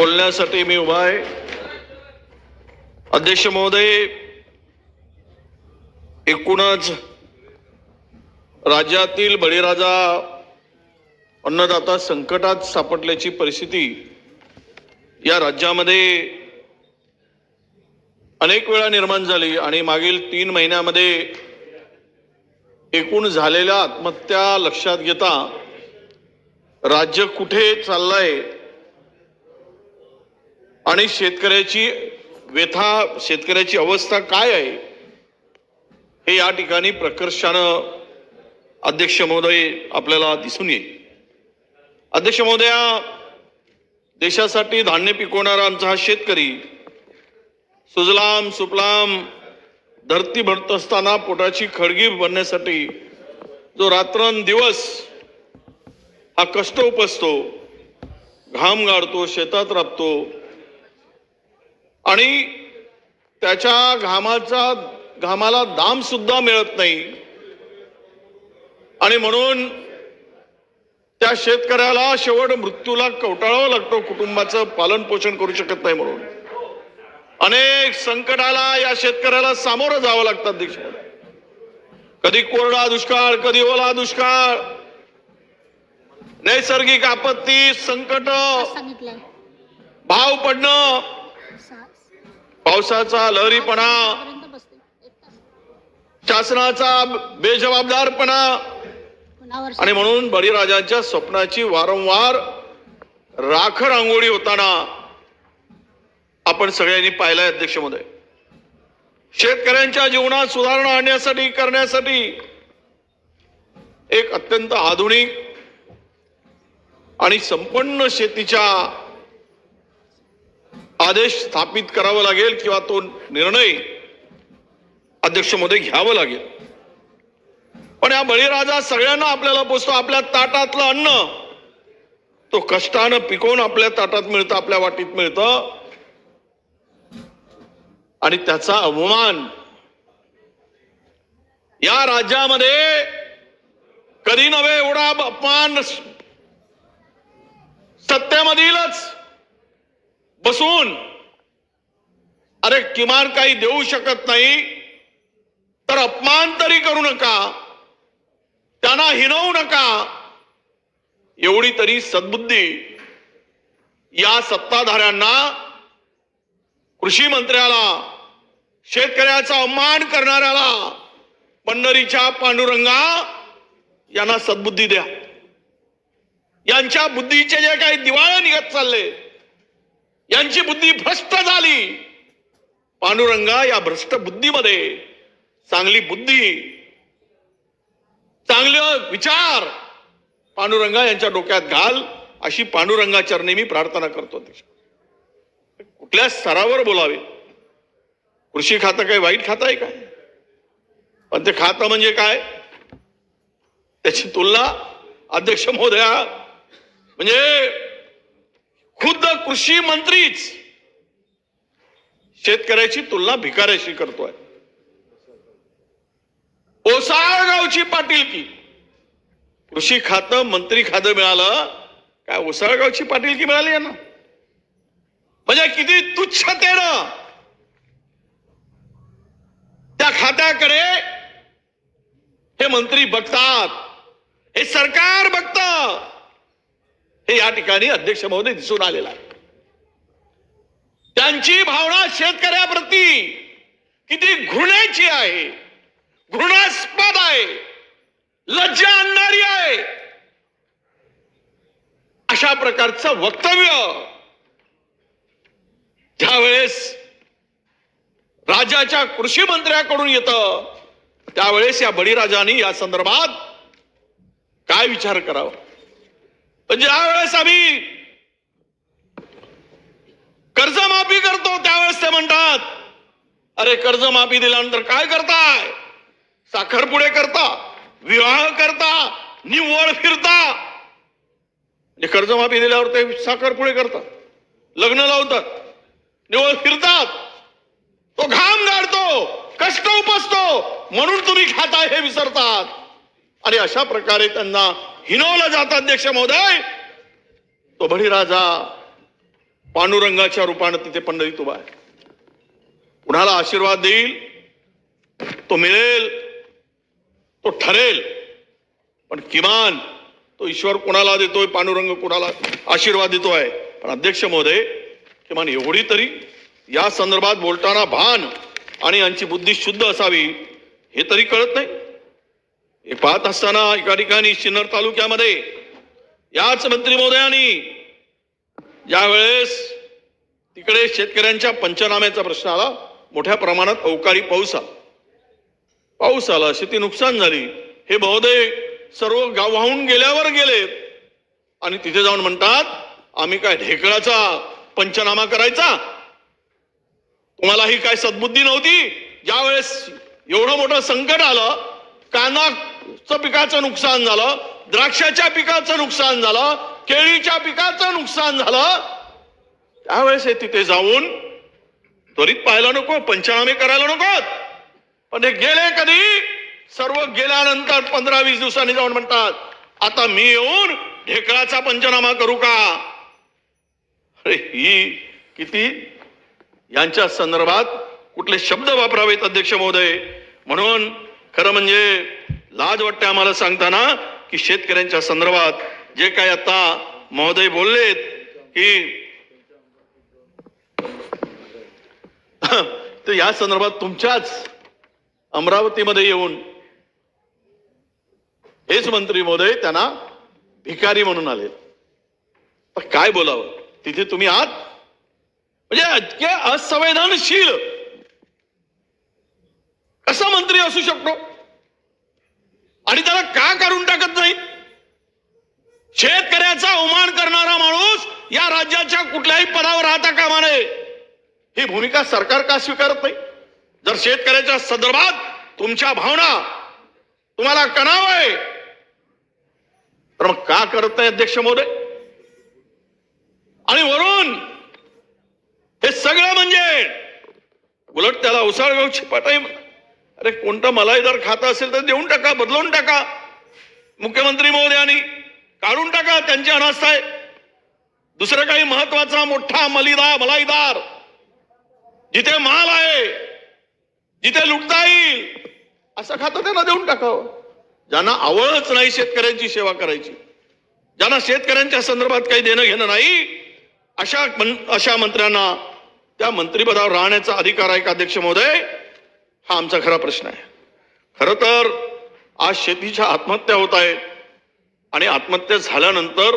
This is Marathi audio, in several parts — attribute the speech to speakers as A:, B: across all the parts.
A: बोलण्यासाठी मी उभा आहे. अध्यक्ष महोदय एकूणच राज्यातील बळीराजा अन्नदाता संकटात सापडल्याची परिस्थिती या राज्यामध्ये अनेक वेळा निर्माण झाली आणि मागील तीन महिन्यामध्ये एकूण झालेल्या आत्महत्या लक्षात घेता राज्य कुठे चाललंय आणि शेतकऱ्याची व्यथा शेतकऱ्याची अवस्था काय आहे? हे या ठिकाणी प्रकर्षानं अध्यक्ष महोदय आपल्याला दिसून येईल. अध्यक्ष महोदया देशासाठी धान्य पिकवणारा आमचा हा शेतकरी सुजलाम सुपलाम धरती भरत असताना पोटाची खडगी भरण्यासाठी जो रात्रंदिवस हा कष्ट उपसतो घाम गाळतो शेतात राबतो आणि त्याच्या घामाचा घामाला दाम सुद्धा मिळत नाही. आणि म्हणून त्या शेतकऱ्याला शेवट मृत्यूला कवटाळावं लागतो कुटुंबाचं पालन पोषण करू शकत नाही म्हणून. अनेक संकटाला या शेतकऱ्याला सामोरं जावं लागतं अध्यक्ष कधी कोरडा दुष्काळ कधी ओला दुष्काळ. नैसर्गिक आपत्ती संकट. भाव पडणं. पावसाचा लहरीपणा शासनाचा बेजबाबदारपणा आणि म्हणून बळीराजांच्या स्वप्नाची वारंवार राख रांगोळी होताना आपण सगळ्यांनी पाहिलंय अध्यक्ष महोदय शेतकऱ्यांच्या जीवनात सुधारणा आणण्यासाठी करण्यासाठी एक अत्यंत आधुनिक आणि संपन्न शेतीच्या आदेश स्थापित करावा लागेल किंवा तो निर्णय अध्यक्षमध्ये घ्यावं लागेल. पण या बळीराजा सगळ्यांना आपल्याला पोचतो आपल्या ताटातलं अन्न. तो कष्टानं पिकवून आपल्या ताटात मिळतं आपल्या वाटीत मिळतं. आणि त्याचा अवमान या राज्यामध्ये कधी नव्हे एवढा अपमान सत्तेमधीलच. बसून. अरे किमान काही देऊ शकत नाही तर अपमान तरी करू नका. त्यांना हिनवू नका. एवढी तरी सद्बुद्धी या सत्ताधाऱ्यांना कृषी मंत्र्याला शेतकऱ्याचा अपमान करणाऱ्याला पंढरीच्या पांडुरंगा यांना सद्बुद्धी द्या. यांच्या बुद्धीचे जे काही दिवाळे निघत चालले यांची बुद्धी भ्रष्ट झाली. पांडुरंगा या भ्रष्ट बुद्धीमध्ये चांगली बुद्धी चांगलं विचार पांडुरंगा यांच्या डोक्यात घाल अशी पांडुरंगा चरणी मी प्रार्थना करतो कुठल्या स्तरावर बोलावे? कृषी खातं काही वाईट खातं आहे काय? पण ते खातं म्हणजे काय? त्याची तुलना अध्यक्ष महोदया म्हणजे खुद्द कृषी मंत्रीच शेतकऱ्याची तुलना भिकाऱ्याशी करतोय. ओसाळगावची पाटीलकी कृषी खातं मंत्री खातं मिळालं काय ओसाळगावची पाटीलकी मिळाली यांना? म्हणजे किती तुच्छ तुच्छतेनं त्या खात्याकडे हे मंत्री बघतात. हे सरकार बघत. हे या ठिकाणी अध्यक्ष महोदय दिसून आलेला आहे. त्यांची भावना शेतकऱ्याप्रती किती घृणेची आहे घृणास्पद आहे लज्जा आणणारी आहे. अशा प्रकारचं वक्तव्य ज्यावेळेस राज्याच्या कृषी मंत्र्याकडून येतं त्यावेळेस या बळीराजानी या संदर्भात काय विचार करावा? पण ज्यावेळेस आम्ही कर्जमाफी करतो त्यावेळेस ते म्हणतात अरे कर्जमाफी दिल्यानंतर काय करताय? साखरपुडे करता विवाह करता निव्वळ फिरता. कर्जमाफी दिल्यावर ते साखरपुडे करतात लग्न लावतात निव्वळ फिरतात. तो घाम गाडतो कष्ट उपसतो म्हणून तुम्ही खाताय हे विसरतात. आणि अशा प्रकारे त्यांना हिनवला जाता अध्यक्ष महोदय. तो बळीराजा पांडुरंगाच्या रूपानं तिथे पंढरीत उभा आहे. कुणाला आशीर्वाद देईल? तो मिळेल तो ठरेल पण किमान तो ईश्वर कुणाला देतोय पांडुरंग कुणाला आशीर्वाद देतोय? पण अध्यक्ष महोदय किमान एवढी तरी या संदर्भात बोलताना भान आणि यांची बुद्धी शुद्ध असावी हे तरी कळत नाही. हे पाहत असताना एका ठिकाणी सिन्नर तालुक्यामध्ये याच मंत्री महोदयांनी ज्यावेळेस तिकडे शेतकऱ्यांच्या पंचनाम्याचा प्रश्न आला मोठ्या प्रमाणात अवकाळी पाऊस आला. पाऊस आला शेती नुकसान झाली. हे महोदय सर्व गाव वाहून गेल्यावर गेले आणि तिथे जाऊन म्हणतात आम्ही काय ढेकळाचा पंचनामा करायचा? तुम्हाला ही काय सद्बुद्धी नव्हती? ज्यावेळेस एवढं मोठं संकट आलं काना पिकाचं नुकसान झालं द्राक्षाच्या पिकाचं नुकसान झालं केळीच्या पिकाचं नुकसान झालं. त्यावेळेस हे तिथे जाऊन त्वरित पाहायला नको पंचनामे करायला नको. पण हे गेले कधी? सर्व गेल्यानंतर पंधरा वीस दिवसांनी जाऊन म्हणतात आता मी येऊन ढेकळाचा पंचनामा करू का? अरे ही किती? यांच्या संदर्भात कुठले शब्द वापरावेत अध्यक्ष महोदय? म्हणून खरं म्हणजे लाज वाटते आम्हाला सांगताना की शेतकऱ्यांच्या संदर्भात जे काही आता महोदय बोललेत की तर या संदर्भात तुमच्याच अमरावतीमध्ये येऊन हेच मंत्री महोदय त्यांना भिकारी म्हणून आले. तर काय बोलावं? तिथे तुम्ही आहात? म्हणजे इतके असंवेदनशील कसा मंत्री असू शकतो? आणि त्याला का काढून टाकत नाही? शेतकऱ्याचा अवमान करणारा माणूस या राज्याच्या कुठल्याही पदावर राहता कामा नये. ही भूमिका सरकार का स्वीकारत नाही? जर शेतकऱ्याच्या संदर्भात तुमच्या भावना तुम्हाला कणाव आहे तर मग का करत नाही अध्यक्ष महोदय? आणि वरून हे सगळं म्हणजे उलट त्याला उसाळ गाव अरे कोणतं मलाईदार खातं असेल तर देऊन टाका बदलवून टाका. मुख्यमंत्री महोदयांनी काढून टाका त्यांची अनास्था आहे. दुसरं काही महत्त्वाचा मोठा मलिदा मलाईदार जिथे माल आहे जिथे लुटता येईल असं खातं त्यांना देऊन टाकावं. ज्यांना आवडच नाही शेतकऱ्यांची सेवा करायची ज्यांना शेतकऱ्यांच्या संदर्भात काही देणं घेणं नाही अशा अशा मंत्र्यांना त्या मंत्रिपदावर राहण्याचा अधिकार आहे का अध्यक्ष महोदय? हा आमचा खरा प्रश्न आहे. खरं तर आज शेतीच्या आत्महत्या होत आहेत. आणि आत्महत्या झाल्यानंतर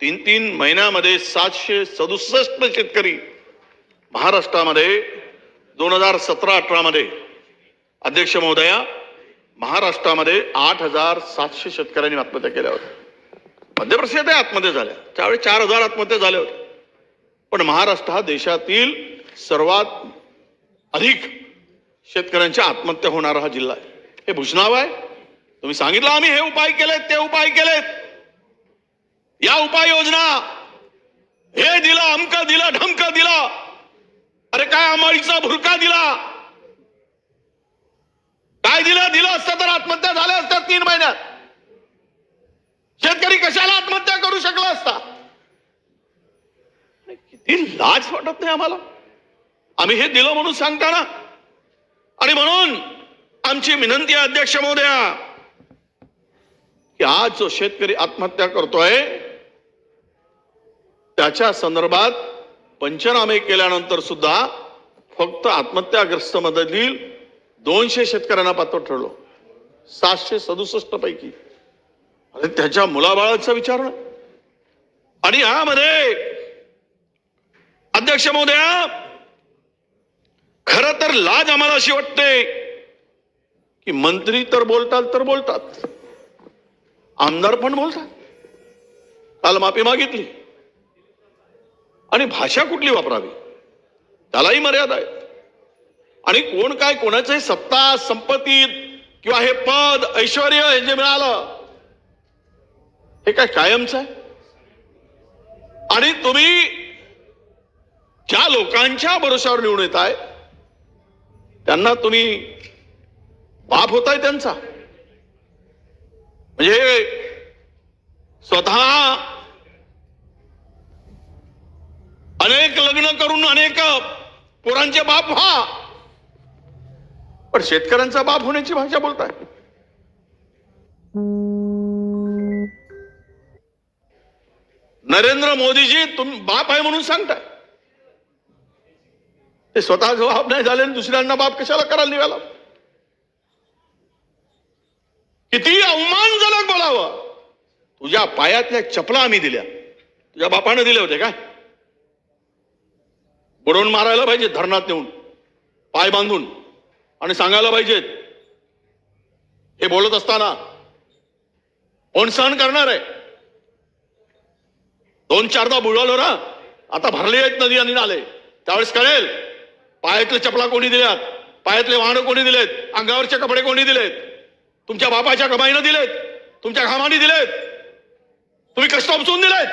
A: तीन तीन महिन्यामध्ये सातशे सदुसष्ट शेतकरी महाराष्ट्रामध्ये दोन हजार सतरा अठरा मध्ये अध्यक्ष महोदया महाराष्ट्रामध्ये आठ हजार सातशे शेतकऱ्यांनी आत्महत्या केल्या होत्या. मध्य प्रदेशातही आत्महत्या झाल्या. त्यावेळी चार हजार आत्महत्या झाल्या होत्या. पण महाराष्ट्र हा देशातील सर्वात अधिक शेतकऱ्यांच्या आत्महत्या होणारा हा जिल्हा आहे. हे भूषणाव आहे. तुम्ही सांगितलं आम्ही हे उपाय केलेत ते उपाय केलेत. या उपाययोजना हे दिलं अमक दिलं ढमक दिलं. अरे काय अमाळीचा भुरका दिला? काय दिलं? दिलं असतं तर आत्महत्या झाल्या असत्या तीन महिन्यात. शेतकरी कशाला आत्महत्या करू शकला असता? किती लाज वाटत नाही आम्हाला? आम्ही हे दिलं म्हणून सांगताना आणि म्हणून आमची विनंती आहे अध्यक्ष महोदया की आज जो शेतकरी आत्महत्या करतोय त्याच्या संदर्भात पंचनामे केल्यानंतर सुद्धा फक्त आत्महत्याग्रस्त मधील दोनशे शेतकऱ्यांना पात्र ठरलो. सातशे सदुसष्ट पैकी. अरे त्याच्या मुलाबाळाचा विचार आणि यामध्ये अध्यक्ष महोदया खर तर लाज आम्हाला अशी वाटते की मंत्री तर बोलतात तर बोलतात. आमदार पण बोलतात. काल माफी मागितली. आणि भाषा कुठली वापरावी? त्यालाही मर्यादा आहे. आणि कोण काय कोणाचे सत्ता संपत्ती किंवा हे पद ऐश्वर हे जे मिळालं हे काय कायमच आहे? आणि तुम्ही ज्या लोकांच्या भरोशावर निवडून येत आहे त्यांना तुम्ही बाप होताय त्यांचा. म्हणजे स्वतः अनेक लग्न करून अनेक पोरांचे बाप व्हा. पण शेतकऱ्यांचा बाप होण्याची भाषा बोलताय. नरेंद्र मोदीजी तुम्ही बाप आहे म्हणून सांगताय. ते स्वतः जबाब नाही झाले आणि दुसऱ्यांना बाप कशाला करायला निघाला? किती अवमानजनक बोलावं. तुझ्या पायातल्या चपला आम्ही दिल्या. तुझ्या बापानं दिले होते काय? बुडवून मारायला पाहिजे धरणात नेऊन पाय बांधून. आणि सांगायला पाहिजेत हे बोलत असताना कोण सहन करणार आहे? दोन चारदा बुडवलो ना आता भरले आहेत नदी आणि नाले. त्यावेळेस कळेल पायातले चपला कोणी दिल्यात? पायातले वाहनं कोणी दिलेत? अंगावरचे कपडे कोणी दिलेत? तुमच्या बापाच्या कमाईनं दिलेत? तुमच्या घामाने दिलेत? तुम्ही कष्ट उपसून दिलेत?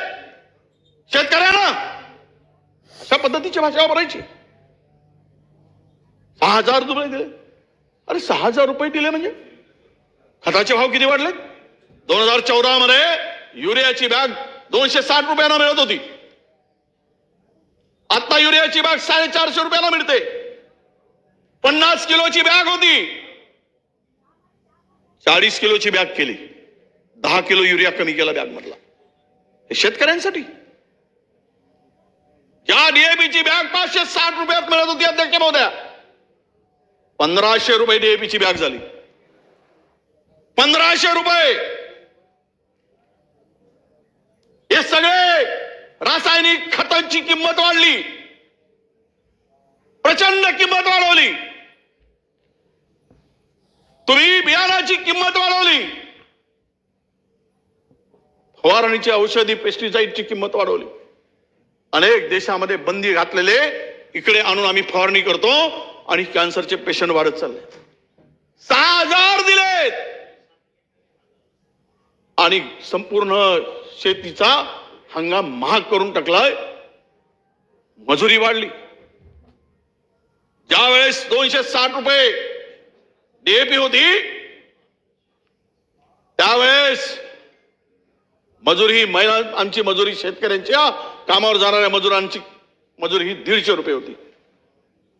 A: शेतकऱ्यांना? अशा पद्धतीची भाषा वापरायची. सहा हजार रुपये दिले. अरे सहा हजार रुपये दिले म्हणजे? खताचे भाव किती वाढले दोन हजार चौदा मध्ये युरियाची बॅग दोनशे साठ रुपयांना मिळत होती. आता युरियाची बॅग साडेचारशे रुपयाला मिळते. पन्नास किलोची बॅग होती. चाळीस किलोची बॅग केली. दहा किलो युरिया कमी केला बॅग मधला. हे शेतकऱ्यांसाठी. या डीएपीची बॅग पाचशे साठ रुपयात मिळत होती अध्यक्ष महोदया. पंधराशे रुपये डीएपीची बॅग झाली. पंधराशे रुपये. हे सगळे रासायनिक खतांची किंमत वाढली. प्रचंड किंमत वाढवली. तुम्ही बियाणाची किंमत वाढवली. फवारणीची औषधी पेस्टिसाईडची किंमत वाढवली. अनेक देशामध्ये बंदी घातलेले इकडे आणून आम्ही फवारणी करतो आणि कॅन्सरचे पेशंट वाढत चालले. सहा हजार दिलेत. आणि संपूर्ण शेतीचा हंगाम महाग करून टाकलाय. मजुरी वाढली. ज्या वेळेस दोनशे साठ रुपये डीएपी होती त्यावेळेस मजुरी ही महिला आमची मजुरी शेतकऱ्यांच्या कामावर जाणाऱ्या मजुरांची मजुरी ही दीडशे रुपये होती.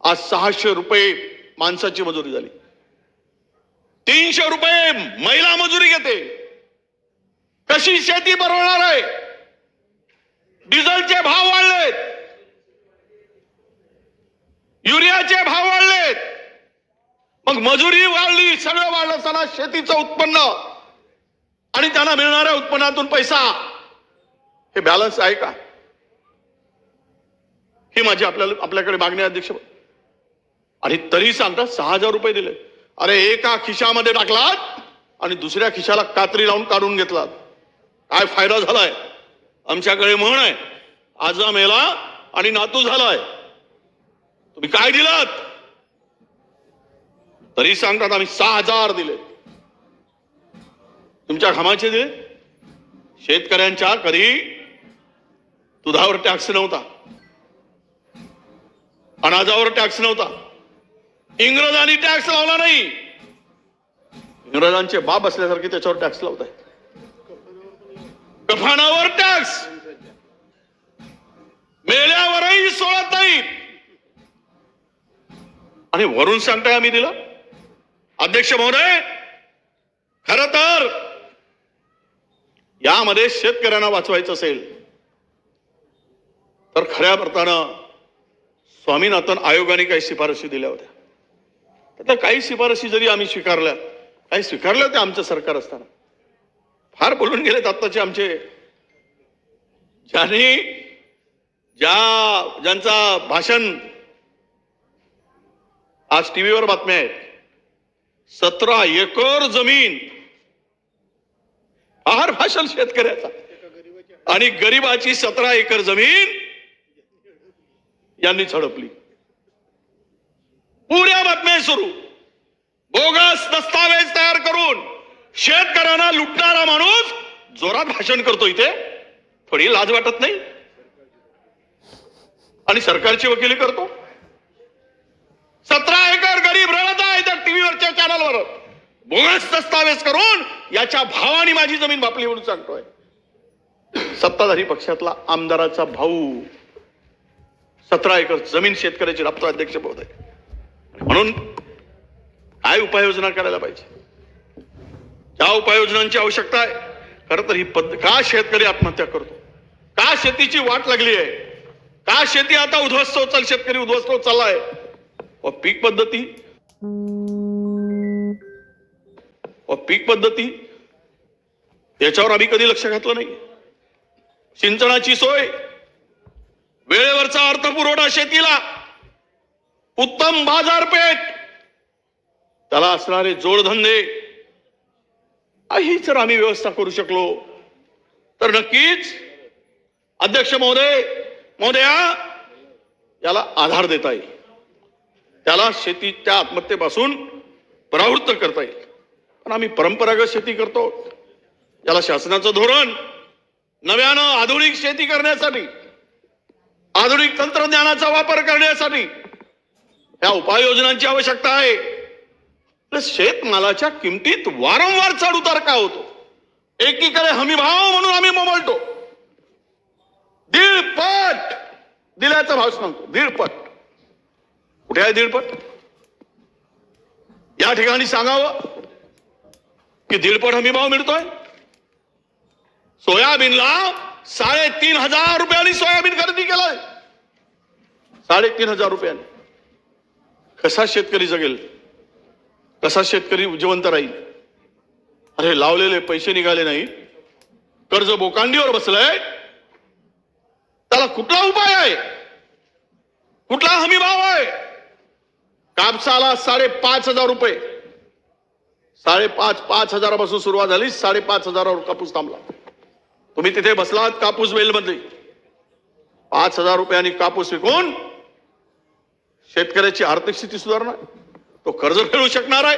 A: आज सहाशे रुपये माणसाची मजुरी झाली. तीनशे रुपये महिला मजुरी घेते. कशी शेती परवणार आहे? डिझेलचे भाव वाढलेत. युरियाचे भाव वाढलेत. मग मजुरी वाढली सगळं वाढलं असताना शेतीचं उत्पन्न. आणि त्यांना मिळणाऱ्या उत्पन्नातून पैसा. हे बॅलन्स आहे का? ही माझी आपल्याला आपल्याकडे मागणी अध्यक्ष. आणि तरी सांगतात सहा हजार रुपये दिले. अरे एका खिशामध्ये टाकलात आणि दुसऱ्या खिशाला कात्री लावून काढून घेतलात. काय फायदा झालाय? आमच्याकडे म्हण आहे आजा मेला आणि नातू झालाय. तुम्ही काय दिलात? तरी सांगतात आम्ही सहा हजार दिले. तुमच्या घामाचे दिले. शेतकऱ्यांच्या कधी दुधावर टॅक्स नव्हता. अनाजावर टॅक्स नव्हता. इंग्रजांनी टॅक्स लावला नाही. इंग्रजांचे बाप असल्यासारखे त्याच्यावर टॅक्स लावत आहेत कफानावर टॅक्स. नाही आणि वरून सांगताय आम्ही दिला अध्यक्ष महोदय खर तर यामध्ये शेतकऱ्यांना वाचवायचं असेल तर खऱ्या अर्थानं स्वामीनाथन आयोगाने काही शिफारशी दिल्या होत्या. तर त्या काही शिफारशी जरी आम्ही स्वीकारल्या काही स्वीकारल्या होत्या आमचं सरकार असताना. फार बोलून गेलेत आत्ताचे आमचे ज्यांनी ज्या ज्यांचा भाषण आज टीव्हीवर बातम्या आहेत सतरा एकर जमीन आहार भाषण शेतकऱ्याचा. आणि गरिबाची सतरा एकर जमीन यांनी झडपली. पुऱ्या बातम्या सुरू. बोगस दस्तावेज तयार करून शेतकऱ्यांना लुटणारा माणूस जोरात भाषण करतो इथे. थोडी लाज वाटत नाही? आणि सरकारची वकिली करतो. सतरा एकर गरीब रडत आहे त्या टीव्हीवरच्या चॅनलवर बोगस दस्तावेज करून याच्या भावाने माझी जमीन बापली म्हणून सांगतोय. सत्ताधारी पक्षातला आमदाराचा भाऊ. सतरा एकर जमीन शेतकऱ्याची राबतो अध्यक्ष महोदय. आहे म्हणून काय उपाययोजना करायला पाहिजे? त्या उपाययोजनांची आवश्यकता आहे. खरं तर ही पद्धत का शेतकरी आत्महत्या करतो? का शेतीची वाट लागली आहे? का शेती आता उद्ध्वस्त होत चाल शेतकरी उद्ध्वस्त होत चाललाय. व पीक पद्धती. व पीक पद्धती. याच्यावर आम्ही कधी लक्ष घातलं नाही. सिंचनाची सोय. वेळेवरचा अर्थपुरवठा शेतीला. उत्तम बाजारपेठ. त्याला असणारे जोडधंदे. ही जर आम्ही व्यवस्था करू शकलो तर नक्कीच अध्यक्ष महोदय महोदया याला आधार देता येईल. त्याला शेतीच्या आत्महत्येपासून परावृत्त करता येईल. पण आम्ही परंपरागत शेती करतो. याला शासनाचं धोरण नव्यानं आधुनिक शेती करण्यासाठी आधुनिक तंत्रज्ञानाचा वापर करण्यासाठी या उपाययोजनांची आवश्यकता आहे. तर शेतमालाच्या किमतीत वारंवार चढ उतार का होतो? एकीकडे हमी भाव म्हणून आम्ही मोबलतो. दीडपट. दिल्याचा भाव सांगतो दीडपट. कुठे आहे दीडपट? या ठिकाणी सांगावं की दीडपट हमी भाव मिळतोय. सोयाबीनला साडेतीन हजार रुपयांनी सोयाबीन खरेदी केलाय. साडेतीन हजार रुपयांनी. कसा शेतकरी जगेल? कसा शेतकरी जिवंत राहील? अरे लावलेले पैसे निघाले नाही कर्ज बोकांडीवर बसलंय. त्याला कुठला उपाय आहे? कुठला हमी भाव आहे? कापसाला साडेपाच हजार रुपये. साडेपाच पाच हजारापासून सुरुवात झाली साडेपाच हजारावर कापूस थांबला. तुम्ही तिथे बसलात कापूस वेलमध्ये पाच हजार रुपयांनी कापूस विकून शेतकऱ्याची आर्थिक स्थिती सुधारणार. तो कर्ज फेडू शकणार आहे.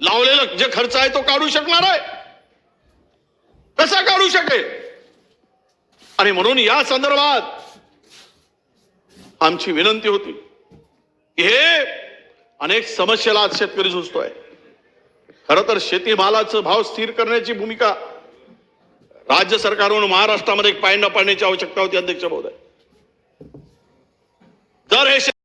A: लावलेलं जे खर्च आहे तो काढू शकणार आहे. कसा काढू शकेल? आणि म्हणून या संदर्भात आमची विनंती होती की हे अनेक समस्येला आज शेतकरी झुजतोय. खरं तर शेतीमालाचं भाव स्थिर करण्याची भूमिका राज्य सरकारकडून महाराष्ट्रामध्ये एक पायंडा पाडण्याची आवश्यकता होती अध्यक्ष महोदय. जर हे